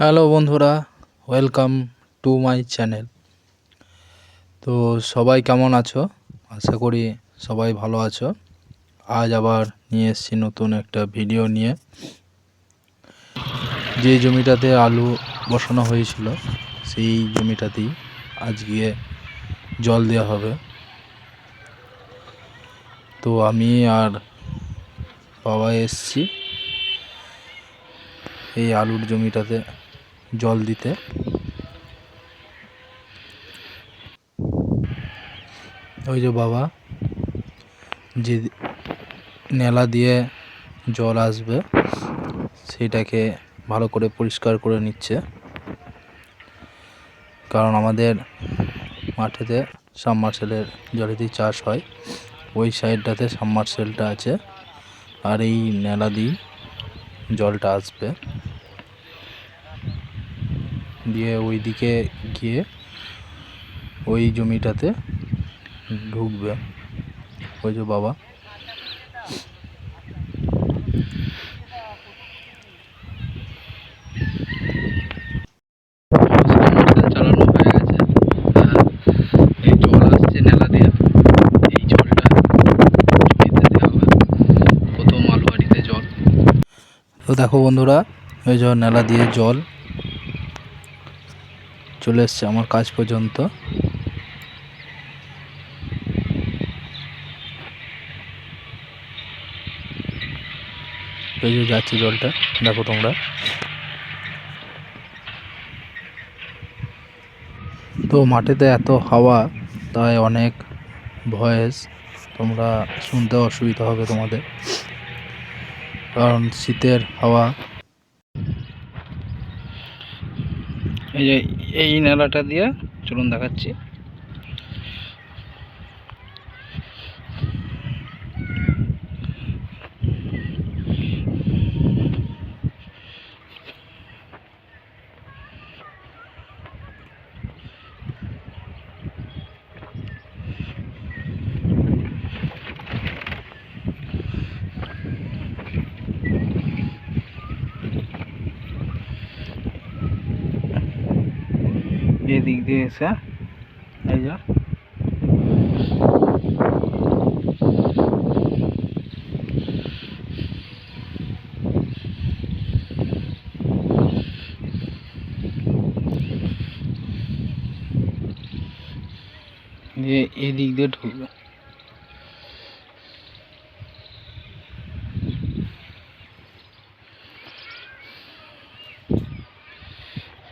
Hello বন্ধুরা welcome to my channel তো সবাই কেমন আছো? আশা করি সবাই ভালো আছো। আজ আবার নিয়ে এসেছি নতুন একটা ভিডিও নিয়ে। যে জমিটাতে আলু বসানো হয়েছিল, সেই জমিটাতেই আজকে জল দেওয়া হবে। তো আমি আর বাবা এসছি, এই আলুর জমিটাতে। জল দিতে। ওই যে বাবা, যে নেলা দিয়ে জল আসবে, সেটাকে ভালো করে পরিষ্কার করে নিচ্ছে। কারণ আমাদের মাঠেতে সাবমার্সেলের জলেতেই চাষ হয়, ওই সাইডটাতে সাবমার্সেলটা আছে। আর এই নেলা দিয়ে জলটা আসবে। দিয়ে ওই দিকে গিয়ে ওই জমিটাতে ঢুকবে। ওই যে বাবা। হয়ে তো দেখো বন্ধুরা ওই যে নেলা দিয়ে জল চলে এসছে আমার কাজ পর্যন্ত। যে যাচ্ছে জলটা, দেখো তোমরা। তো মাঠেতে এত হাওয়া, তাই অনেক ভয়েস, তোমরা শুনতে অসুবিধা হবে তোমাদের। কারণ শীতের হাওয়া এই যে এই নালাটা দিয়ে চলুন দেখাচ্ছি। এদিক দিয়ে এসে এই যা। দিয়ে এদিক দিয়ে ঢুকবে।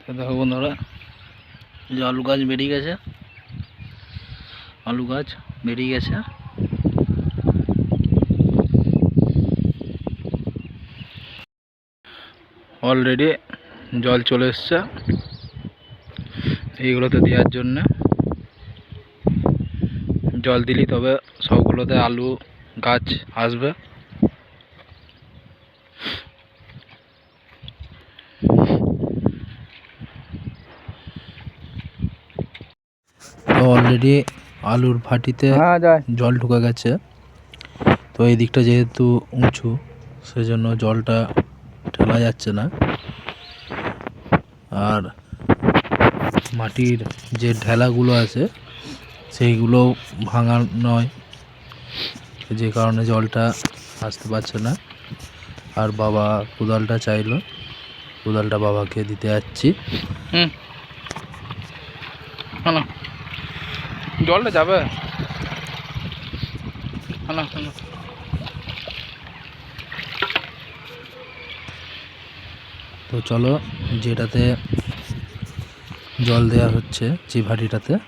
দেখো বন্ধুরা যে আলু গাছ বেরিয়ে গেছে। আলু গাছ বেরিয়ে গেছে। অলরেডি জল চলে এসছে। এইগুলোতে দেওয়ার জন্য। জল দিলি তবে সবগুলোতে আলু গাছ আসবে তো অলরেডি আলুর ভাটিতে হ্যাঁ জল ঢুকে গেছে। তো এই দিকটা যেহেতু উঁচু সেজন্য জলটা ঠেলা যাচ্ছে না। আর মাটির যে ঢেলাগুলো আছে সেইগুলো ভাঙা নয়। যে কারণে জলটা আসতে পারছে না। আর বাবা কোদালটা চাইলো। কোদালটা বাবাকে দিতে যাচ্ছি। হুম। জলটা যাবে? তো চলো, যেটাতে জল দেওয়া হচ্ছে, যে ভাটিটাতে,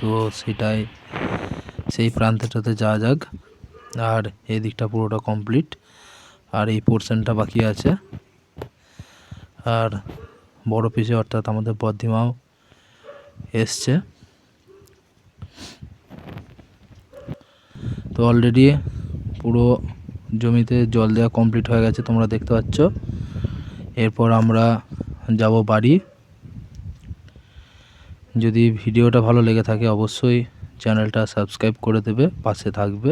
তো সেটাই, সেই প্রান্তটাতে যাওয়া যাক। আর এই দিকটা পুরোটা কমপ্লিট আর এই পোর্শনটা বাকি আছে। আর বড় পিসে অর্থাৎ আমাদের বদ্ধিমাও এসছে। তো অলরেডি পুরো জমিতে জল দেওয়া কমপ্লিট হয়ে গেছে, তোমরা দেখতে পাচ্ছ। এরপর আমরা যাব বাড়ি। যদি ভিডিওটা ভালো লেগে থাকে, অবশ্যই চ্যানেলটা সাবস্ক্রাইব করে দেবে, পাশে থাকবে।